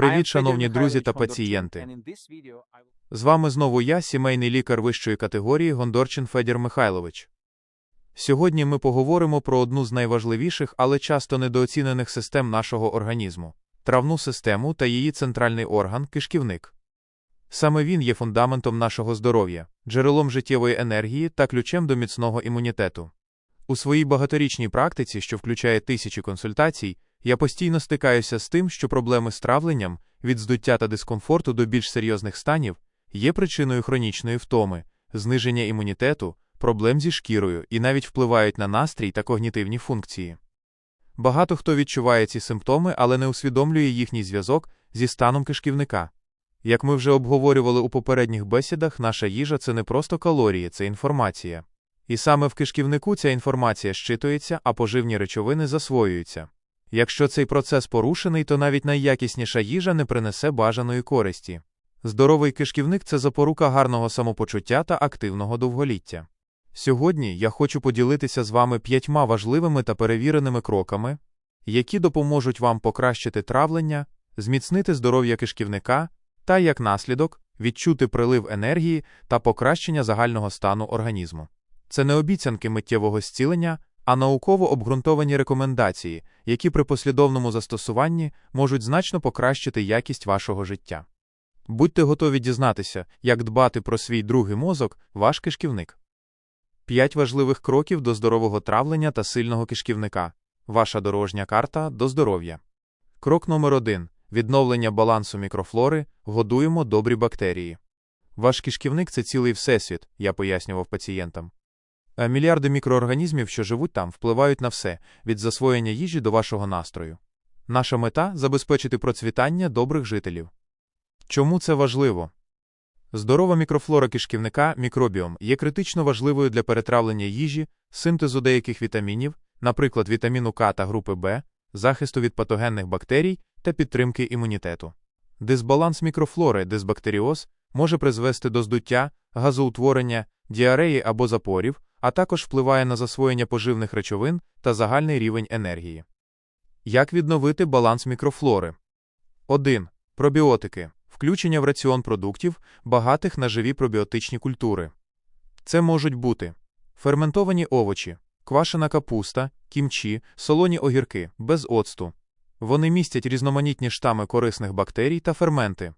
Привіт, шановні друзі та пацієнти. З вами знову я, сімейний лікар вищої категорії Гондорчин Федір Михайлович. Сьогодні ми поговоримо про одну з найважливіших, але часто недооцінених систем нашого організму травну систему та її центральний орган кишківник. Саме він є фундаментом нашого здоров'я, джерелом життєвої енергії та ключем до міцного імунітету. У своїй багаторічній практиці, що включає тисячі консультацій, я постійно стикаюся з тим, що проблеми з травленням, від здуття та дискомфорту до більш серйозних станів, є причиною хронічної втоми, зниження імунітету, проблем зі шкірою і навіть впливають на настрій та когнітивні функції. Багато хто відчуває ці симптоми, але не усвідомлює їхній зв'язок зі станом кишківника. Як ми вже обговорювали у попередніх бесідах, наша їжа це не просто калорії, це інформація. І саме в кишківнику ця інформація щитується, а поживні речовини засвоюються. Якщо цей процес порушений, то навіть найякісніша їжа не принесе бажаної користі. Здоровий кишківник це запорука гарного самопочуття та активного довголіття. Сьогодні я хочу поділитися з вами п'ятьма важливими та перевіреними кроками, які допоможуть вам покращити травлення, зміцнити здоров'я кишківника та, як наслідок, відчути прилив енергії та покращення загального стану організму. Це не обіцянки миттєвого зцілення, а науково обґрунтовані рекомендації, які при послідовному застосуванні можуть значно покращити якість вашого життя. Будьте готові дізнатися, як дбати про свій другий мозок, ваш кишківник. П'ять важливих кроків до здорового травлення та сильного кишківника. Ваша дорожня карта до здоров'я. Крок номер 1 Відновлення балансу мікрофлори. Годуємо добрі бактерії. Ваш кишківник це цілий всесвіт, я пояснював пацієнтам. А Мільярди мікроорганізмів, що живуть там, впливають на все від засвоєння їжі до вашого настрою. Наша мета забезпечити процвітання добрих жителів. Чому це важливо? Здорова мікрофлора кишківника, мікробіом, є критично важливою для перетравлення їжі, синтезу деяких вітамінів, наприклад, вітаміну К та групи Б, захисту від патогенних бактерій та підтримки імунітету. Дисбаланс мікрофлори, дисбактеріоз, може призвести до здуття, газоутворення, діареї або запорів, а також впливає на засвоєння поживних речовин та загальний рівень енергії. Як відновити баланс мікрофлори? 1. Пробіотики. Включення в раціон продуктів, багатих на живі пробіотичні культури. Це можуть бути ферментовані овочі, квашена капуста, кімчі, солоні огірки, без оцту. Вони містять різноманітні штами корисних бактерій та ферменти,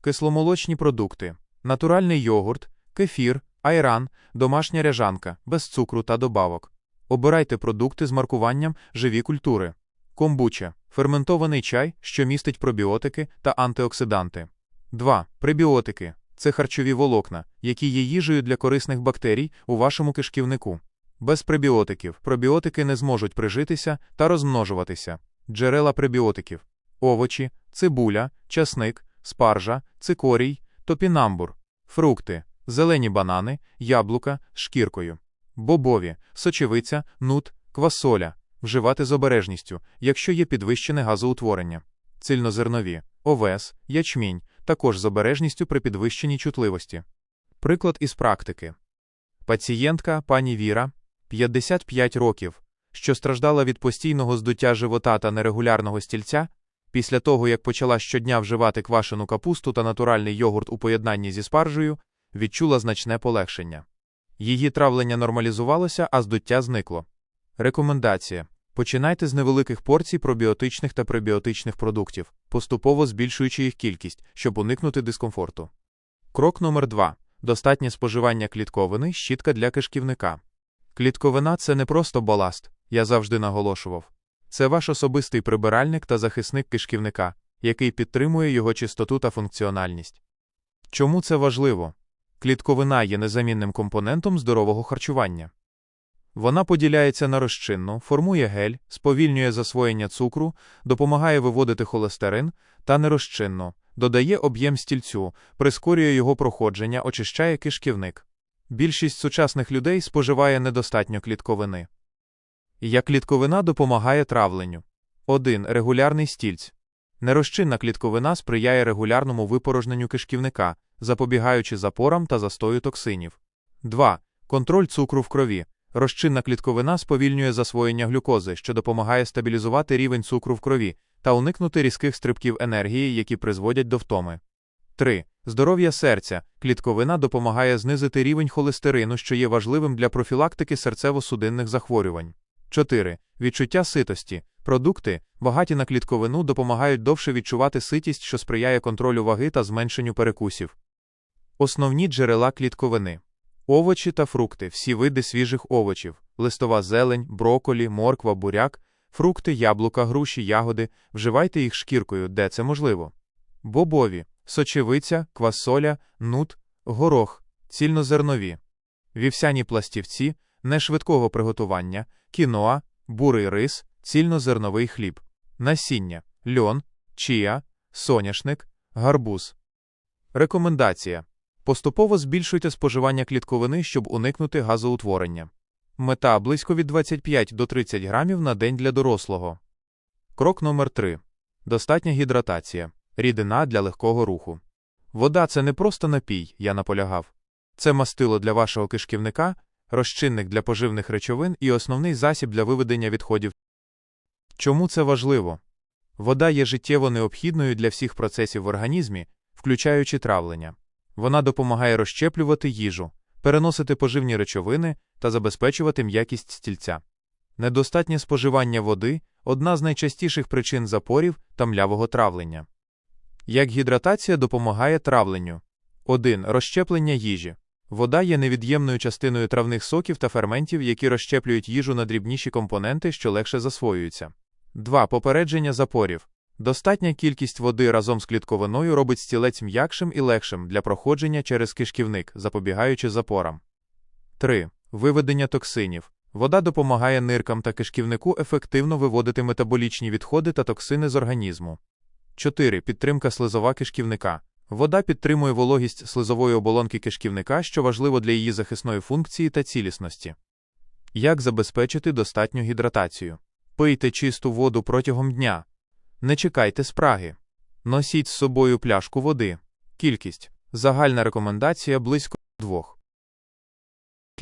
кисломолочні продукти, натуральний йогурт, кефір, айран, домашня ряжанка, без цукру та добавок. Обирайте продукти з маркуванням живі культури, комбуча, ферментований чай, що містить пробіотики та антиоксиданти. 2. Пребіотики це харчові волокна, які є їжею для корисних бактерій у вашому кишківнику. Без пребіотиків пробіотики не зможуть прижитися та розмножуватися. Джерела пребіотиків овочі, цибуля, часник, спаржа, цикорій, топінамбур, фрукти, зелені банани, яблука шкіркою, бобові, сочевиця, нут, квасоля, вживати з обережністю, якщо є підвищене газоутворення, цільнозернові, овес, ячмінь, також з обережністю при підвищеній чутливості. Приклад із практики. Пацієнтка пані Віра, 55 років, що страждала від постійного здуття живота та нерегулярного стільця, після того як почала щодня вживати квашену капусту та натуральний йогурт у поєднанні зі спаржею, відчула значне полегшення. Її травлення нормалізувалося, а здуття зникло. Рекомендація. Починайте з невеликих порцій пробіотичних та пребіотичних продуктів, поступово збільшуючи їх кількість, щоб уникнути дискомфорту. Крок номер 2 Достатнє споживання клітковини, щітка для кишківника. Клітковина це не просто баласт, я завжди наголошував. Це ваш особистий прибиральник та захисник кишківника, який підтримує його чистоту та функціональність. Чому це важливо? Клітковина є незамінним компонентом здорового харчування. Вона поділяється на розчинну, формує гель, сповільнює засвоєння цукру, допомагає виводити холестерин та нерозчинну, додає об'єм стільцю, прискорює його проходження, очищає кишківник. Більшість сучасних людей споживає недостатньо клітковини. Як клітковина допомагає травленню. 1. Регулярний стільць. Нерозчинна клітковина сприяє регулярному випорожненню кишківника, запобігаючи запорам та застою токсинів. 2. Контроль цукру в крові. Розчинна клітковина сповільнює засвоєння глюкози, що допомагає стабілізувати рівень цукру в крові, та уникнути різких стрибків енергії, які призводять до втоми. 3. Здоров'я серця. Клітковина допомагає знизити рівень холестерину, що є важливим для профілактики серцево-судинних захворювань. 4. Відчуття ситості. Продукти, багаті на клітковину, допомагають довше відчувати ситість, що сприяє контролю ваги та зменшенню перекусів. Основні джерела клітковини. Овочі та фрукти, всі види свіжих овочів, листова зелень, броколі, морква, буряк, фрукти, яблука, груші, ягоди, вживайте їх шкіркою, де це можливо. Бобові, сочевиця, квасоля, нут, горох, цільнозернові, вівсяні пластівці, нешвидкого приготування, кіноа, бурий рис, цільнозерновий хліб, насіння, льон, чія, соняшник, гарбуз. Рекомендація. Поступово збільшуйте споживання клітковини, щоб уникнути газоутворення. Мета близько від 25 до 30 грамів на день для дорослого. Крок номер 3. Достатня гідратація. Рідина для легкого руху. Вода це не просто напій, я наполягав. Це мастило для вашого кишківника, розчинник для поживних речовин і основний засіб для виведення відходів. Чому це важливо? Вода є життєво необхідною для всіх процесів в організмі, включаючи травлення. Вона допомагає розщеплювати їжу, переносити поживні речовини та забезпечувати м'якість стільця. Недостатнє споживання води одна з найчастіших причин запорів та млявого травлення. Як гідратація допомагає травленню. 1. Розщеплення їжі. Вода є невід'ємною частиною травних соків та ферментів, які розщеплюють їжу на дрібніші компоненти, що легше засвоюються. 2. Попередження запорів. Достатня кількість води разом з клітковиною робить стілець м'якшим і легшим для проходження через кишківник, запобігаючи запорам. 3. Виведення токсинів. Вода допомагає ниркам та кишківнику ефективно виводити метаболічні відходи та токсини з організму. 4. Підтримка слизова кишківника. Вода підтримує вологість слизової оболонки кишківника, що важливо для її захисної функції та цілісності. Як забезпечити достатню гідратацію? Пийте чисту воду протягом дня. Не чекайте спраги. Носіть з собою пляшку води. Кількість. Загальна рекомендація близько 2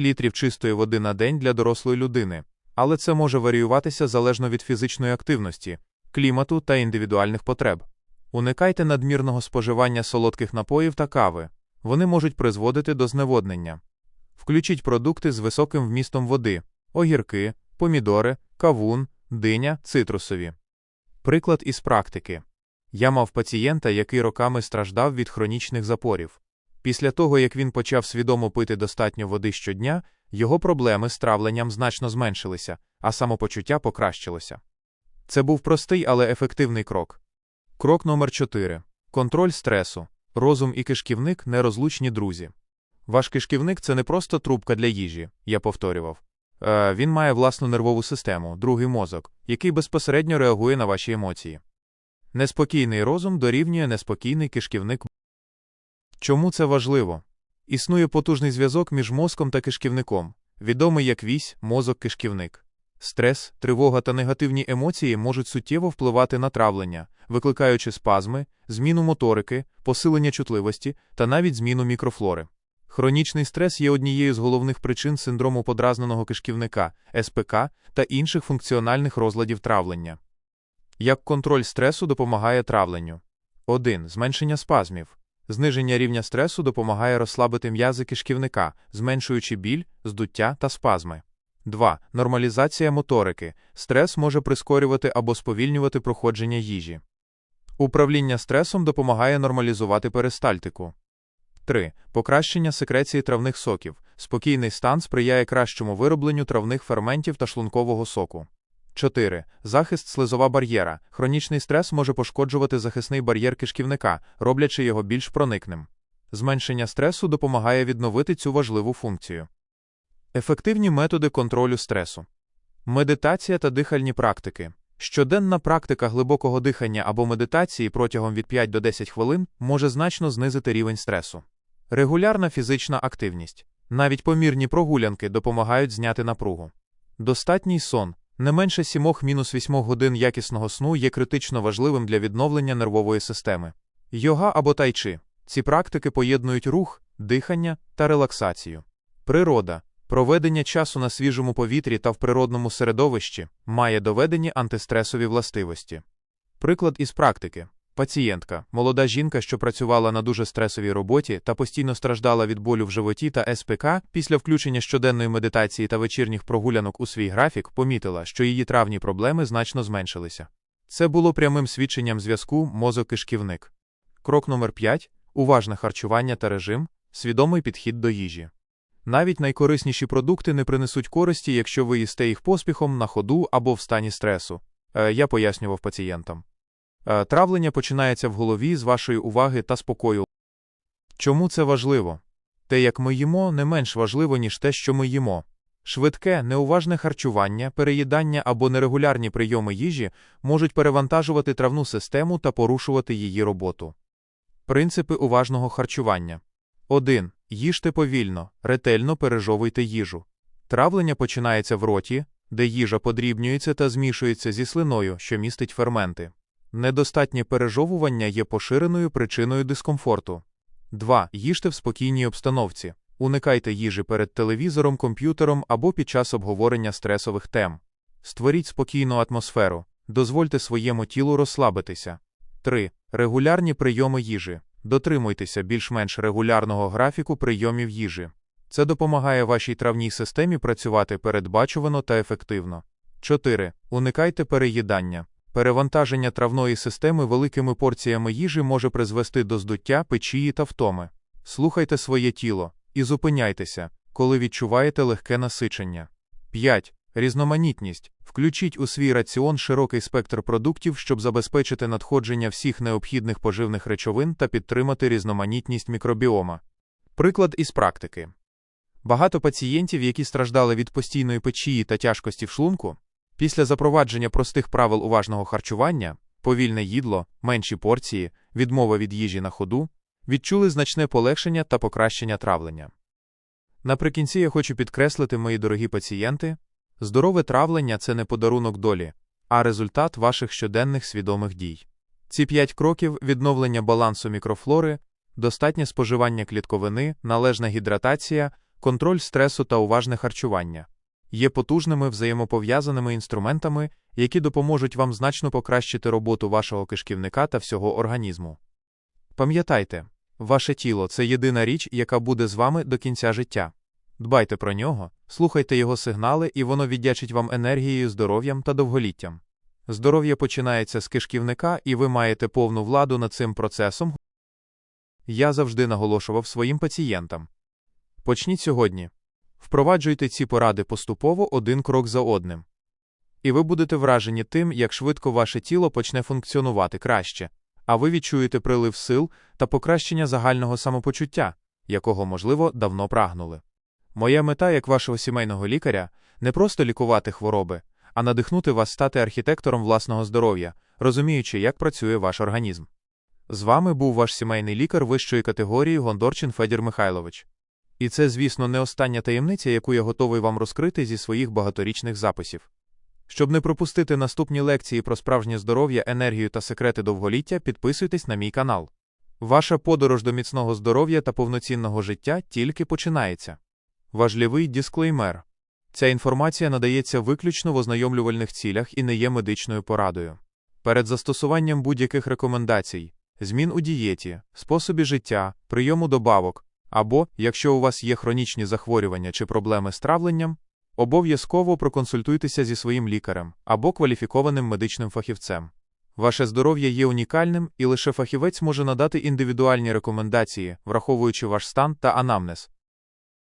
літрів чистої води на день для дорослої людини, але це може варіюватися залежно від фізичної активності, клімату та індивідуальних потреб. Уникайте надмірного споживання солодких напоїв та кави. Вони можуть призводити до зневоднення. Включіть продукти з високим вмістом води, огірки, помідори, кавун, диня, цитрусові. Приклад із практики. Я мав пацієнта, який роками страждав від хронічних запорів. Після того, як він почав свідомо пити достатньо води щодня, його проблеми з травленням значно зменшилися, а самопочуття покращилося. Це був простий, але ефективний крок. Крок номер 4. Контроль стресу. Розум і кишківник нерозлучні друзі. Ваш кишківник це не просто трубка для їжі, я повторював. Е, Він має власну нервову систему, другий мозок, який безпосередньо реагує на ваші емоції. Неспокійний розум дорівнює неспокійний кишківник. Чому це важливо? Існує потужний зв'язок між мозком та кишківником, відомий як вісь, мозок-кишківник. Стрес, тривога та негативні емоції можуть суттєво впливати на травлення, викликаючи спазми, зміну моторики, посилення чутливості та навіть зміну мікрофлори. Хронічний стрес є однією з головних причин синдрому подразненого кишківника, СПК та інших функціональних розладів травлення. Як контроль стресу допомагає травленню? 1. Зменшення спазмів. Зниження рівня стресу допомагає розслабити м'язи кишківника, зменшуючи біль, здуття та спазми. 2. Нормалізація моторики. Стрес може прискорювати або сповільнювати проходження їжі. Управління стресом допомагає нормалізувати перистальтику. 3. Покращення секреції травних соків. Спокійний стан сприяє кращому виробленню травних ферментів та шлункового соку. 4. Захист слизова бар'єра. Хронічний стрес може пошкоджувати захисний бар'єр кишківника, роблячи його більш проникним. Зменшення стресу допомагає відновити цю важливу функцію. Ефективні методи контролю стресу. Медитація та дихальні практики. Щоденна практика глибокого дихання або медитації протягом від 5 до 10 хвилин може значно знизити рівень стресу. Регулярна фізична активність. Навіть помірні прогулянки допомагають зняти напругу. Достатній сон. Не менше 7-8 годин якісного сну є критично важливим для відновлення нервової системи. Йога або тайчи. Ці практики поєднують рух, дихання та релаксацію. Природа. Проведення часу на свіжому повітрі та в природному середовищі має доведені антистресові властивості. Приклад із практики. Пацієнтка, молода жінка, що працювала на дуже стресовій роботі та постійно страждала від болю в животі та СПК, після включення щоденної медитації та вечірніх прогулянок у свій графік, помітила, що її травні проблеми значно зменшилися. Це було прямим свідченням зв'язку мозок-кишківник. Крок номер 5 уважне харчування та режим, свідомий підхід до їжі. Навіть найкорисніші продукти не принесуть користі, якщо ви їсте їх поспіхом на ходу або в стані стресу. Е, я пояснював пацієнтам. Е, Травлення починається в голові з вашої уваги та спокою. Чому це важливо? Те, як ми їмо, не менш важливо, ніж те, що ми їмо. Швидке, неуважне харчування, переїдання або нерегулярні прийоми їжі можуть перевантажувати травну систему та порушувати її роботу. Принципи уважного харчування 1. Їжте повільно, ретельно пережовуйте їжу. Травлення починається в роті, де їжа подрібнюється та змішується зі слиною, що містить ферменти. Недостатнє пережовування є поширеною причиною дискомфорту. 2. Їжте в спокійній обстановці. Уникайте їжі перед телевізором, комп'ютером або під час обговорення стресових тем. Створіть спокійну атмосферу, дозвольте своєму тілу розслабитися. 3. Регулярні прийоми їжі. Дотримуйтеся більш-менш регулярного графіку прийомів їжі. Це допомагає вашій травній системі працювати передбачувано та ефективно. 4. Уникайте переїдання. Перевантаження травної системи великими порціями їжі може призвести до здуття, печії та втоми. Слухайте своє тіло і зупиняйтеся, коли відчуваєте легке насичення. 5. Різноманітність. Включіть у свій раціон широкий спектр продуктів, щоб забезпечити надходження всіх необхідних поживних речовин та підтримати різноманітність мікробіома. Приклад із практики. Багато пацієнтів, які страждали від постійної печії та тяжкості в шлунку, після запровадження простих правил уважного харчування, повільне їдло, менші порції, відмова від їжі на ходу, відчули значне полегшення та покращення травлення. Наприкінці я хочу підкреслити, мої дорогі пацієнти, здорове травлення це не подарунок долі, а результат ваших щоденних свідомих дій. Ці п'ять кроків відновлення балансу мікрофлори, достатнє споживання клітковини, належна гідратація, контроль стресу та уважне харчування є потужними взаємопов'язаними інструментами, які допоможуть вам значно покращити роботу вашого кишківника та всього організму. Пам'ятайте, ваше тіло це єдина річ, яка буде з вами до кінця життя. Дбайте про нього, слухайте його сигнали, і воно віддячить вам енергією, здоров'ям та довголіттям. Здоров'я починається з кишківника, і ви маєте повну владу над цим процесом. Я завжди наголошував своїм пацієнтам. Почніть сьогодні. Впроваджуйте ці поради поступово один крок за одним. І ви будете вражені тим, як швидко ваше тіло почне функціонувати краще, а ви відчуєте прилив сил та покращення загального самопочуття, якого, можливо, давно прагнули. Моя мета як вашого сімейного лікаря не просто лікувати хвороби, а надихнути вас стати архітектором власного здоров'я, розуміючи, як працює ваш організм. З вами був ваш сімейний лікар вищої категорії Гондорчин Федір Михайлович. І це, звісно, не остання таємниця, яку я готовий вам розкрити зі своїх багаторічних записів. Щоб не пропустити наступні лекції про справжнє здоров'я, енергію та секрети довголіття, підписуйтесь на мій канал. Ваша подорож до міцного здоров'я та повноцінного життя тільки починається. Важливий дисклеймер. Ця інформація надається виключно в ознайомлювальних цілях і не є медичною порадою. Перед застосуванням будь-яких рекомендацій, змін у дієті, способі життя, прийому добавок, або, якщо у вас є хронічні захворювання чи проблеми з травленням, обов'язково проконсультуйтеся зі своїм лікарем або кваліфікованим медичним фахівцем. Ваше здоров'я є унікальним, і лише фахівець може надати індивідуальні рекомендації, враховуючи ваш стан та анамнез.